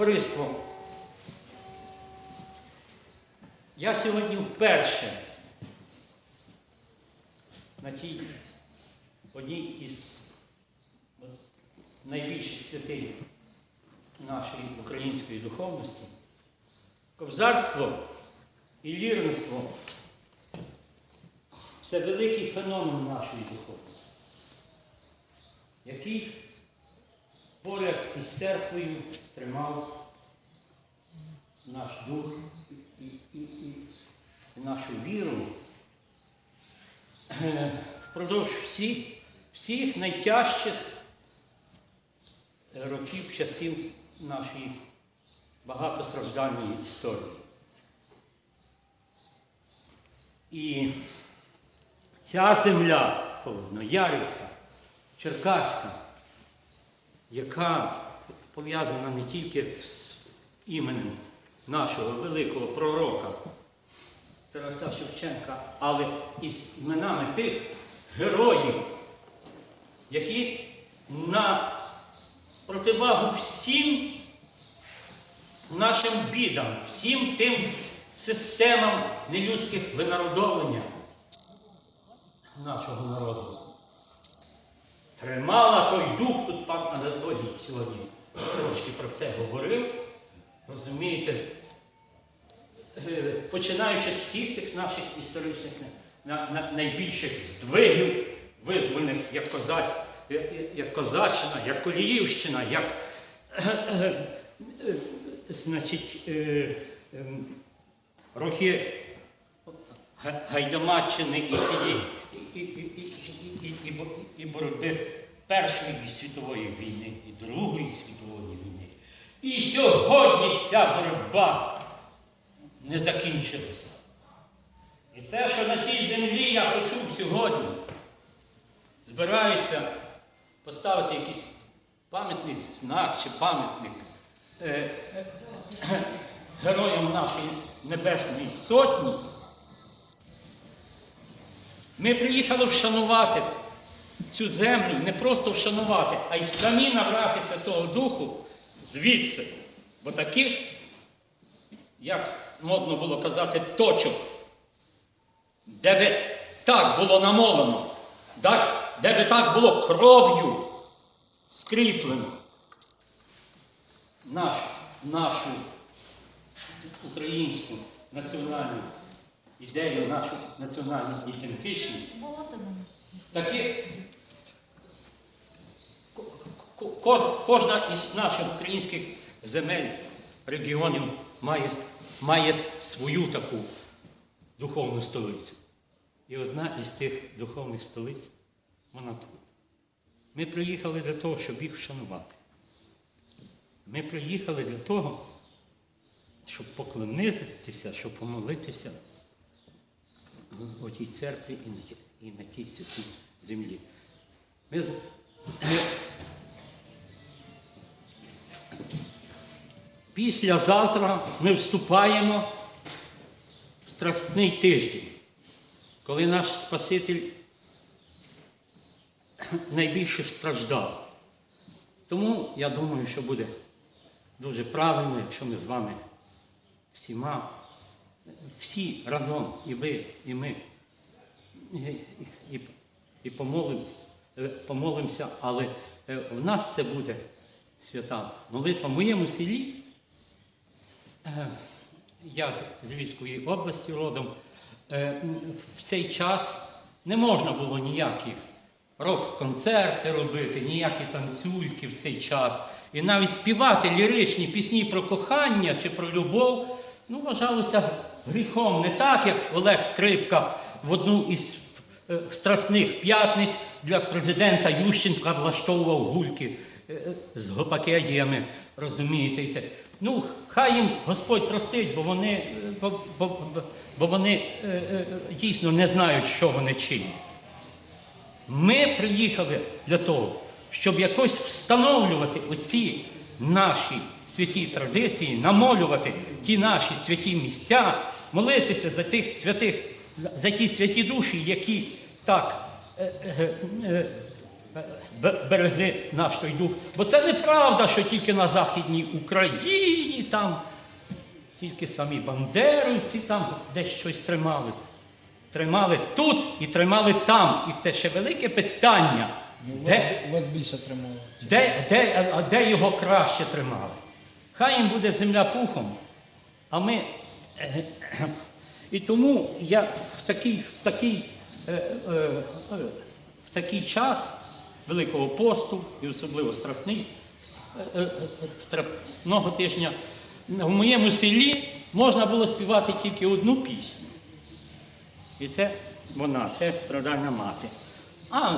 Товариство, я сьогодні вперше на тій одній із найбільших святинь нашої української духовності. Ковзарство і лірництво це великий феномен нашої духовності, який із церквою тримав наш дух і, і, і, нашу віру впродовж всіх, всіх найтяжчих років, часів нашої багатостраждальної історії. І ця земля Холодноярівська, Черкаська, яка пов'язана не тільки з іменем нашого великого пророка Тараса Шевченка, але і з іменами тих героїв, які на противагу всім нашим бідам, всім тим системам нелюдських винародовлення нашого народу. Тримала той дух, тут пан Анатолій сьогодні трошки про це говорив. Розумієте, е, починаючи з всіх тих наших історичних на- на- найбільших здвигів, визвольних як, козаць, як, як Козаччина, як Коліївщина, як е, е, значить, е, роки Гайдамаччини і, і, і боротьби Першої світової війни і Другої світової війни. І сьогодні ця боротьба не закінчилася. І це, що на цій землі я почув сьогодні, збираюся поставити якийсь пам'ятний знак чи пам'ятник е, героям нашої Небесної Сотні. Ми приїхали вшанувати цю землю, не просто вшанувати, а й самі набратися того духу звідси. Бо таких, як модно було казати, точок, де би так було намолено, де би так було кров'ю скріплено наш, нашу українську національну ідею, нашу національну ідентичність. Ко- кожна із наших українських земель, регіонів має, має свою таку духовну столицю. І одна із тих духовних столиць, вона тут. Ми приїхали для того, щоб їх вшанувати. Ми приїхали для того, щоб поклонитися, щоб помолитися в отій церкві тій, і на тій святій землі. Ми, ми післязавтра ми вступаємо в страстний тиждень, коли наш Спаситель найбільше страждав. Тому я думаю, що буде дуже правильно, якщо ми з вами всіма, всі разом, і ви, і ми, і, і, і помолимось, е, помолимося, але е, в нас це буде свята молитва в моєму селі. Е, Я з- Львівської області родом. Е, В цей час не можна було ніяких рок-концерти робити, ніякі танцюльки в цей час. І навіть співати ліричні пісні про кохання чи про любов ну, вважалося гріхом. Не так, як Олег Скрипка в одну із е, страсних п'ятниць для президента Ющенка влаштовував гульки з гопакедіями, розумієте. Ну, хай їм Господь простить, бо вони, е, бо, бо, бо- вони е, е, дійсно не знають, що вони чинять. Ми приїхали для того, щоб якось встановлювати оці наші святі традиції, намолювати ті наші святі місця, молитися за тих святих, за- ті святі душі, які так е, е, берегли наш той дух. Бо це неправда, що тільки на Західній Україні там тільки самі бандерівці там десь щось тримали. Тримали тут і тримали там. І це ще велике питання. Ну, Де, Вас більше тримало. де, де, а де його краще тримали? Хай їм буде земля пухом, а ми. е, І тому я в такий, в такий, е, е, е, в такий час Великого посту, і особливо страсний, е, е, страсного тижня, в моєму селі можна було співати тільки одну пісню. І це вона, це страдальна мати. А